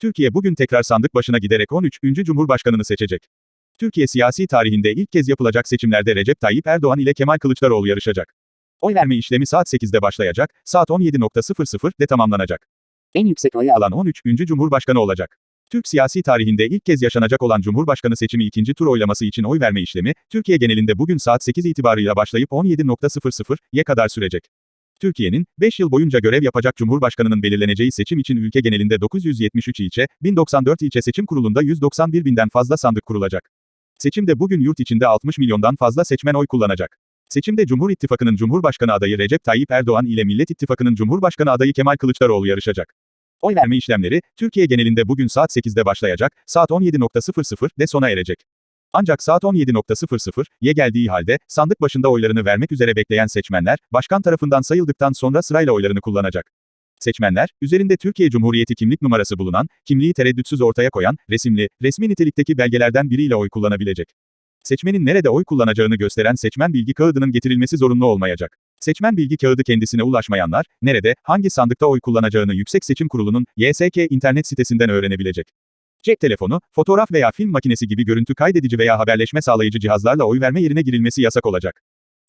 Türkiye bugün tekrar sandık başına giderek 13. Cumhurbaşkanını seçecek. Türkiye siyasi tarihinde ilk kez yapılacak seçimlerde Recep Tayyip Erdoğan ile Kemal Kılıçdaroğlu yarışacak. Oy verme işlemi saat 8'de başlayacak, saat 17.00'de tamamlanacak. En yüksek oyu alan Alan 13. Cumhurbaşkanı olacak. Türk siyasi tarihinde ilk kez yaşanacak olan Cumhurbaşkanı seçimi ikinci tur oylaması için oy verme işlemi, Türkiye genelinde bugün saat 8 itibarıyla başlayıp 17.00'ye kadar sürecek. Türkiye'nin, 5 yıl boyunca görev yapacak Cumhurbaşkanının belirleneceği seçim için ülke genelinde 973 ilçe, 1094 ilçe seçim kurulunda 191 binden fazla sandık kurulacak. Seçimde bugün yurt içinde 60 milyondan fazla seçmen oy kullanacak. Seçimde Cumhur İttifakı'nın Cumhurbaşkanı adayı Recep Tayyip Erdoğan ile Millet İttifakı'nın Cumhurbaşkanı adayı Kemal Kılıçdaroğlu yarışacak. Oy verme işlemleri, Türkiye genelinde bugün saat 8'de başlayacak, saat 17.00'de sona erecek. Ancak saat 17.00'ye geldiği halde, sandık başında oylarını vermek üzere bekleyen seçmenler, başkan tarafından sayıldıktan sonra sırayla oylarını kullanacak. Seçmenler, üzerinde Türkiye Cumhuriyeti kimlik numarası bulunan, kimliği tereddütsüz ortaya koyan, resimli, resmi nitelikteki belgelerden biriyle oy kullanabilecek. Seçmenin nerede oy kullanacağını gösteren seçmen bilgi kağıdının getirilmesi zorunlu olmayacak. Seçmen bilgi kağıdı kendisine ulaşmayanlar, nerede, hangi sandıkta oy kullanacağını Yüksek Seçim Kurulu'nun, YSK internet sitesinden öğrenebilecek. Cep telefonu, fotoğraf veya film makinesi gibi görüntü kaydedici veya haberleşme sağlayıcı cihazlarla oy verme yerine girilmesi yasak olacak.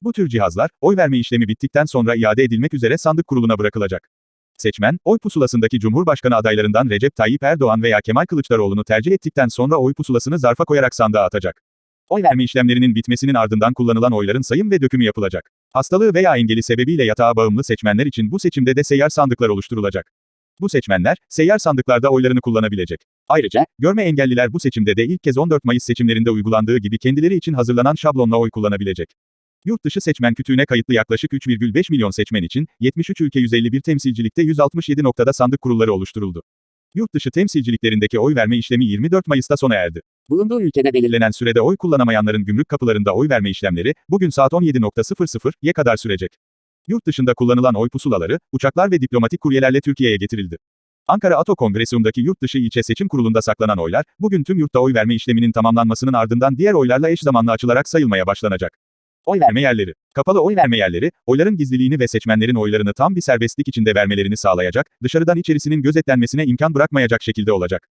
Bu tür cihazlar, oy verme işlemi bittikten sonra iade edilmek üzere sandık kuruluna bırakılacak. Seçmen, oy pusulasındaki Cumhurbaşkanı adaylarından Recep Tayyip Erdoğan veya Kemal Kılıçdaroğlu'nu tercih ettikten sonra oy pusulasını zarfa koyarak sandığa atacak. Oy verme işlemlerinin bitmesinin ardından kullanılan oyların sayım ve dökümü yapılacak. Hastalığı veya engeli sebebiyle yatağa bağımlı seçmenler için bu seçimde de seyyar sandıklar oluşturulacak. Bu seçmenler, seyyar sandıklarda oylarını kullanabilecek. Ayrıca, görme engelliler bu seçimde de ilk kez 14 Mayıs seçimlerinde uygulandığı gibi kendileri için hazırlanan şablonla oy kullanabilecek. Yurt dışı seçmen kütüğüne kayıtlı yaklaşık 3,5 milyon seçmen için, 73 ülke 151 temsilcilikte 167 noktada sandık kurulları oluşturuldu. Yurt dışı temsilciliklerindeki oy verme işlemi 24 Mayıs'ta sona erdi. bulunduğu ülkede belirlenen sürede oy kullanamayanların gümrük kapılarında oy verme işlemleri, bugün saat 17.00'ye kadar sürecek. Yurt dışında kullanılan oy pusulaları, uçaklar ve diplomatik kuryelerle Türkiye'ye getirildi. Ankara Ato Kongresyum'daki yurt dışı ilçe seçim kurulunda saklanan oylar, bugün tüm yurtta oy verme işleminin tamamlanmasının ardından diğer oylarla eş zamanlı açılarak sayılmaya başlanacak. Oy verme yerleri. Kapalı oy verme yerleri, oyların gizliliğini ve seçmenlerin oylarını tam bir serbestlik içinde vermelerini sağlayacak, dışarıdan içerisinin gözetlenmesine imkan bırakmayacak şekilde olacak.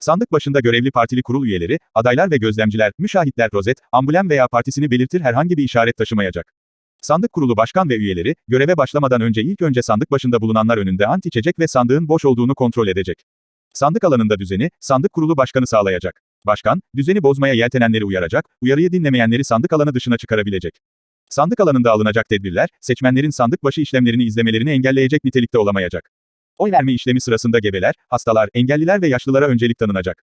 Sandık başında görevli partili kurul üyeleri, adaylar ve gözlemciler, müşahitler rozet, amblem veya partisini belirtir herhangi bir işaret taşımayacak. Sandık kurulu başkan ve üyeleri, göreve başlamadan önce ilk önce sandık başında bulunanlar önünde ant içecek ve sandığın boş olduğunu kontrol edecek. Sandık alanında düzeni, sandık kurulu başkanı sağlayacak. Başkan, düzeni bozmaya yeltenenleri uyaracak, uyarıyı dinlemeyenleri sandık alanı dışına çıkarabilecek. Sandık alanında alınacak tedbirler, seçmenlerin sandık başı işlemlerini izlemelerini engelleyecek nitelikte olamayacak. Oy verme işlemi sırasında gebeler, hastalar, engelliler ve yaşlılara öncelik tanınacak.